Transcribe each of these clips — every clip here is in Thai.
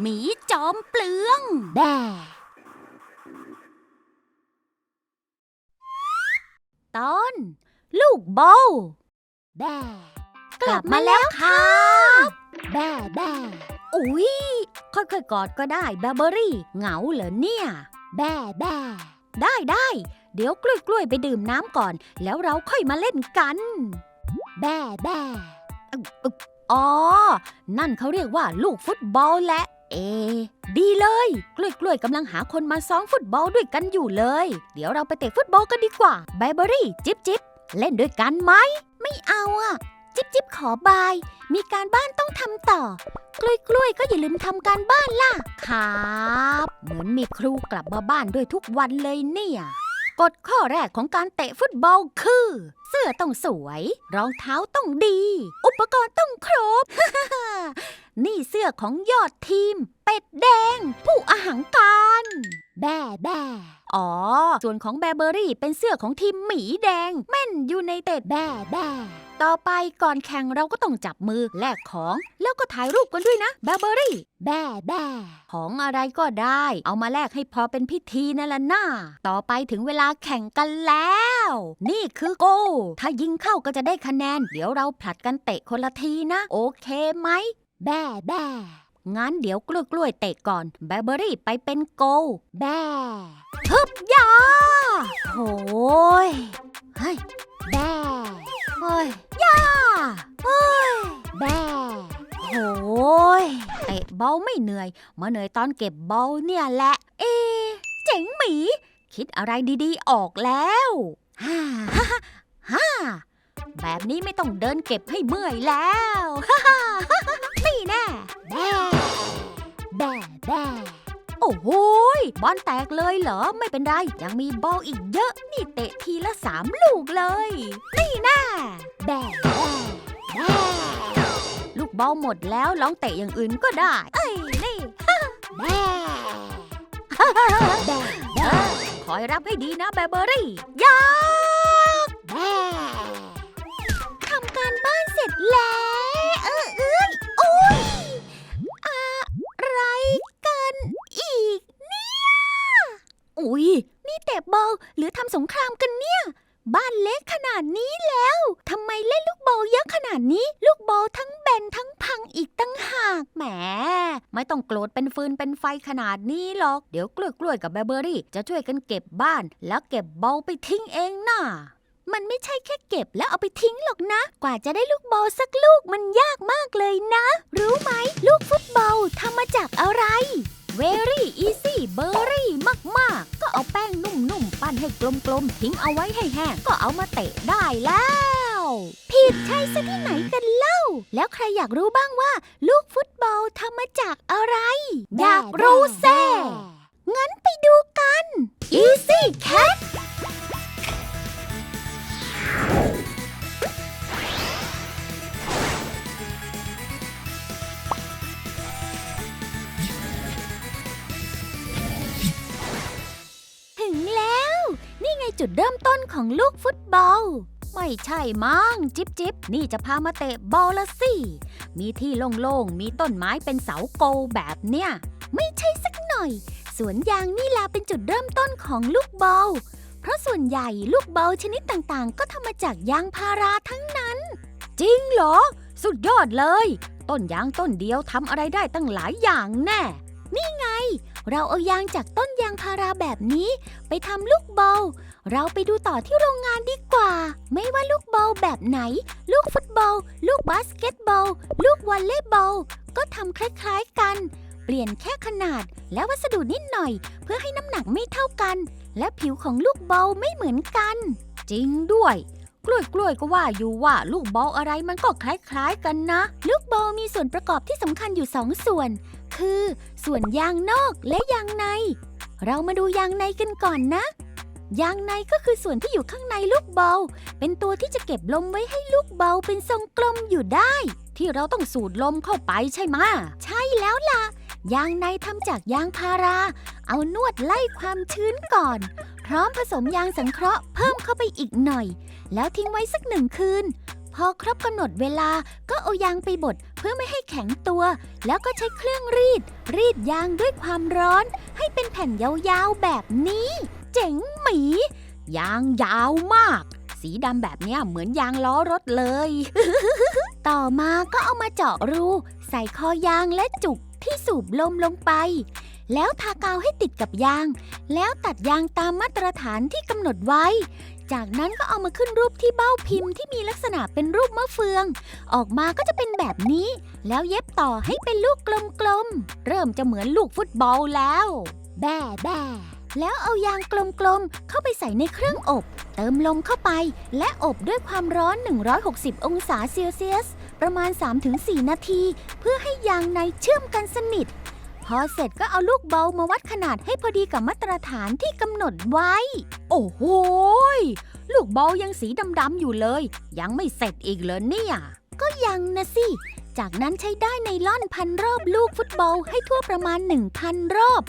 หมีจอมเปลืองแบ่ตอน ลูกโบว์แบ่กลับมาแล้วครับแบ่แบ่อุ๊ย ค่อยๆกอดก็ได้แบเบอรี่ เหงาเหรอเนี่ย แบ่แบ่ได้ได้เดี๋ยวกล้วยกล้วยๆไปดื่มน้ำก่อน แล้วเราค่อยมาเล่นกัน แบ่แบ่อ๋อ นั่นเขาเรียกว่าลูกฟุตบอลแหละ เอ ดีเลย กล้วยกล้วยกำลังหาคนมาซ้อมฟุตบอลด้วยกันอยู่เลย เดี๋ยวเราไปเตะฟุตบอลกันดีกว่าไบเบอรี่จิ๊บจิ๊บเล่นด้วยกันไหม ไม่เอาอะ จิ๊บจิ๊บขอบาย มีการบ้านต้องทำต่อ กล้วยกล้วยก็อย่าลืมทำการบ้านล่ะ ครับ เหมือนมีครูกลับมาบ้านด้วยทุกวันเลยเนี่ยกฎข้อแรกของการเตะฟุตบอลคือ เสื้อต้องสวย รองเท้าต้องดี อุปกรณ์ต้องครบ นี่เสื้อของยอดทีม เป็ดแดง ผู้อาหังการ แบ่แบ่อ๋อ ส่วนของแบเบอรี่เป็นเสื้อของทีมหมีแดง แม่นยูไนเต็ดแบ่แบ่ต่อไปก่อนแข่งเราก็ต้องจับมือแลกของ แล้วก็ถ่ายรูปกันด้วยนะแบเบอรี่ แบ่แบ่ของอะไรก็ได้ เอามาแลกให้พอเป็นพิธีนั่นละน่าต่อไปถึงเวลาแข่งกันแล้ว นี่คือโก ถ้ายิงเข้าก็จะได้คะแนน เดี๋ยวเราผลัดกันเตะคนละทีนะ โอเคไหม แบ่แบ่งั้นเดี๋ยวกล้วยกล้วยเตะก่อน แบเบอรี่ไปเป็นโกลแบ่ฮึบยาโหยเฮ้ยแบ่เฮ้ยยาเฮ้ยแบ่โหยเตะเบอลไม่เหนื่อย มาเหนื่อยตอนเก็บบอลเนี่ยแหละ เอ เจ๋งหมี คิดอะไรดีๆออกแล้วฮ่าฮ่าฮ่าฮ่าแบบนี้ไม่ต้องเดินเก็บให้เมื่อยแล้วฮ่าฮ่า บ่แบ่โอ้โหบอลแตกเลยเหรอ ไม่เป็นไร ยังมีบอลอีกเยอะ นี่เตะทีละสามลูกเลย นี่น่แบ่แบ่แบ่ลูกบอลหมดแล้วลองเตะอย่างอื่นก็ได้ เอ้ย นี่แบ่แบ่แบ่คอยรับให้ดีนะแบเบอรี่ยา สงครามกันเนี่ย บ้านเล็กขนาดนี้แล้วทำไมเล่นลูกบอลเยอะขนาดนี้ ลูกบอลทั้งแบนทั้งพังอีกตั้งหากแหม ไม่ต้องโกรธเป็นฟืนเป็นไฟขนาดนี้หรอก เดี๋ยวกล้วยกล้วยกับแบเบอรี่จะช่วยกันเก็บบ้าน แล้วเก็บบอลไปทิ้งเองน่ะมันไม่ใช่แค่เก็บแล้วเอาไปทิ้งหรอกนะ กว่าจะได้ลูกบอลสักลูกมันยากมากเลยนะ รู้ไหม ลูกฟุตบอลทำมาจากอะไร very easy กลมๆทิ้งเอาไว้ให้แห้งก็เอามาเตะได้แล้ว ผิดใช่ซะที่ไหนกันเล่า แล้วใครอยากรู้บ้างว่า ลูกฟุตบอลทำมาจากอะไร อยากรู้แซ่งั้นไปดูกัน easy cat ของลูกฟุตบอล ไม่ใช่มั้งจิ๊บจิ๊บนี่จะพามาเตะบอลละสิ มีที่โล่งๆ มีต้นไม้เป็นเสาโกลแบบเนี้ย ไม่ใช่สักหน่อย สวนยางนี่ลาเป็นจุดเริ่มต้นของลูกบอล เพราะส่วนใหญ่ลูกบอลชนิดต่างๆ ก็ทำมาจากยางพาราทั้งนั้น จริงเหรอ สุดยอดเลย ต้นยางต้นเดียวทำอะไรได้ตั้งหลายอย่างแน่นี่ไง เราเอายางจากต้นยางพาราแบบนี้ ไปทำลูกบอล เราไปดูต่อที่โรงงานดีกว่า ไม่ว่าลูกบอลแบบไหน ลูกฟุตบอล ลูกบาสเกตบอล ลูกวอลเลย์บอล ก็ทำคล้ายๆกัน เปลี่ยนแค่ขนาดและวัสดุนิดหน่อย เพื่อให้น้ำหนักไม่เท่ากัน และผิวของลูกบอลไม่เหมือนกัน จริงด้วยกล้วยกล้วยๆก็ว่าอยู่ว่าลูกบอลอะไรมันก็คล้ายๆกันนะ ลูกบอลมีส่วนประกอบที่สำคัญอยู่สองส่วน คือ ส่วนยางนอกและยางใน เรามาดูยางในกันก่อนนะ ยางในก็คือส่วนที่อยู่ข้างในลูกบอลเป็นตัวที่จะเก็บลมไว้ให้ลูกบอลเป็นทรงกลมอยู่ได้ ที่เราต้องสูดลมเข้าไปใช่ไหมใช่แล้วล่ะ ยางในทำจากยางพารา เอานวดไล่ความชื้นก่อน พร้อมผสมยางสังเคราะห์เพิ่มเข้าไปอีกหน่อย แล้วทิ้งไว้สักหนึ่งคืน พอครบกำหนดเวลาก็เอายางไปบดเพื่อไม่ให้แข็งตัว แล้วก็ใช้เครื่องรีด รีดยางด้วยความร้อน ให้เป็นแผ่นยาวๆแบบนี้ เจ๋งหมี ยางยาวมาก สีดำแบบเนี้ยเหมือนยางล้อรถเลย ต่อมาก็เอามาเจาะรู ใส่คอยางและจุกที่สูบลมลงไป แล้วทากาวให้ติดกับยาง แล้วตัดยางตามมาตรฐานที่กำหนดไว้ จากนั้นก็เอามาขึ้นรูปที่เบ้าพิมพ์ที่มีลักษณะเป็นรูปมะเฟือง ออกมาก็จะเป็นแบบนี้ แล้วเย็บต่อให้เป็นลูกกลมๆ เริ่มจะเหมือนลูกฟุตบอลแล้ว แบ่แบ่ แล้วเอายางกลมๆ เข้าไปใส่ในเครื่องอบ เติมลมเข้าไป และอบด้วยความร้อน 160 องศาเซลเซียส ประมาณ 3-4 นาที เพื่อให้ยางในเชื่อมกันสนิท พอเสร็จก็เอาลูกเบามาวัดขนาดให้พอดีกับมาตรฐานที่กำหนดไว้ โอ้โหลูกเบายังสีดำๆอยู่เลย ยังไม่เสร็จอีกเลยเนี่ย ก็ยังนะสิ จากนั้นใช้ได้ในล่อนพันรอบลูกฟุตบอลให้ทั่วประมาณ 1,000 รอบ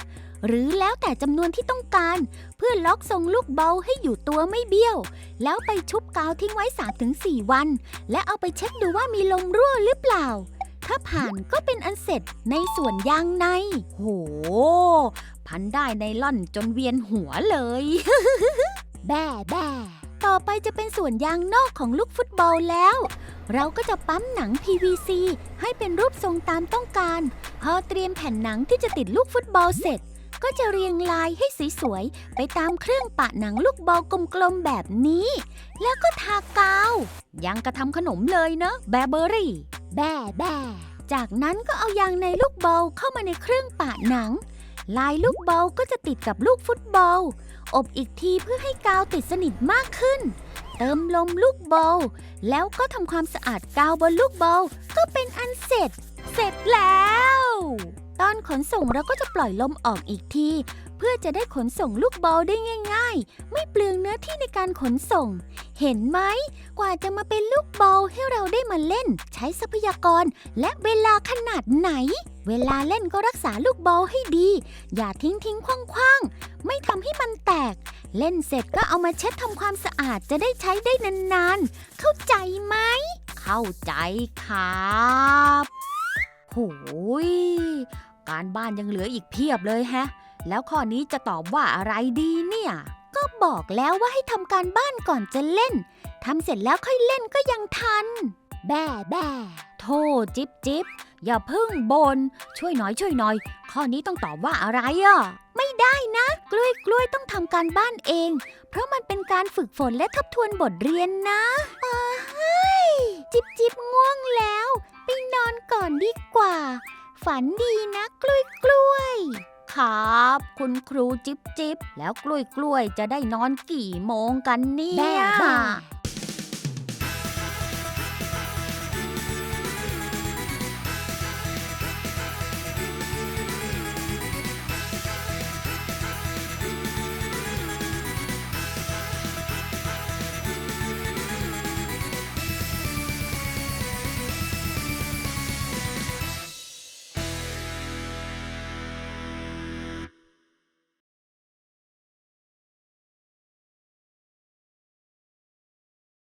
หรือแล้วแต่จำนวนที่ต้องการ เพื่อล็อกทรงลูกเบาให้อยู่ตัวไม่เบี้ยว แล้วไปชุบกาวทิ้งไว้ 3-4 วัน และเอาไปเช็คดูว่ามีลมรั่วหรือเปล่า ถ้าผ่านก็เป็นอันเสร็จในส่วนยางใน โห พันได้ในล่อนจนเวียนหัวเลย แบ่แบ่ต่อไปจะเป็นส่วนยางนอกของลูกฟุตบอลแล้ว เราก็จะปั๊มหนัง PVC ให้เป็นรูปทรงตามต้องการ พอเตรียมแผ่นหนังที่จะติดลูกฟุตบอลเสร็จ ก็จะเรียงลายให้สวยๆ ไปตามเครื่องปะหนังลูกบอลกลมๆแบบนี้ แล้วก็ทากาว ยังกระทำขนมเลยเนอะแบเบอรี่ แบ่แบ่จากนั้นก็เอายางในลูกบอลเข้ามาในเครื่องปะหนัง ลายลูกบอลก็จะติดกับลูกฟุตบอล อบอีกทีเพื่อให้กาวติดสนิทมากขึ้น เติมลมลูกบอล แล้วก็ทำความสะอาดกาวบนลูกบอลก็เป็นอันเสร็จ เสร็จแล้ว ตอนขนส่งเราก็จะปล่อยลมออกอีกที เพื่อจะได้ขนส่งลูกบอลได้ง่าย ๆ ไม่เปลืองเนื้อที่ในการขนส่ง เห็นไหม กว่าจะมาเป็นลูกบอลให้เราได้มาเล่น ใช้ทรัพยากรและเวลาขนาดไหน เวลาเล่นก็รักษาลูกบอลให้ดี อย่าทิ้งทิ้งคว้างคว้างๆ ไม่ทำให้มันแตก เล่นเสร็จก็เอามาเช็ดทำความสะอาดจะได้ใช้ได้นานๆ เข้าใจไหม เข้าใจครับโหย การบ้านยังเหลืออีกเพียบเลยแฮะ แล้วข้อนี้จะตอบว่าอะไรดีเนี่ย ก็บอกแล้วว่าให้ทำการบ้านก่อนจะเล่น ทำเสร็จแล้วค่อยเล่นก็ยังทัน แบ่แบ่โทษจิบจิบอย่าพึ่งบน ช่วยหน่อยช่วยหน่อย ข้อนี้ต้องตอบว่าอะไรอะ ไม่ได้นะ กล้วยกล้วยต้องทำการบ้านเอง เพราะมันเป็นการฝึกฝนและทบทวนบทเรียนนะเอ้ยจิบจิบง่วงแล้ว ไปนอนก่อนดีกว่า ฝันดีนะกล้วยกล้วยครับ คุณครูจิ๊บจิ๊บแล้วกล้วยกล้วยจะได้นอนกี่โมงกันเนี่ยแบ่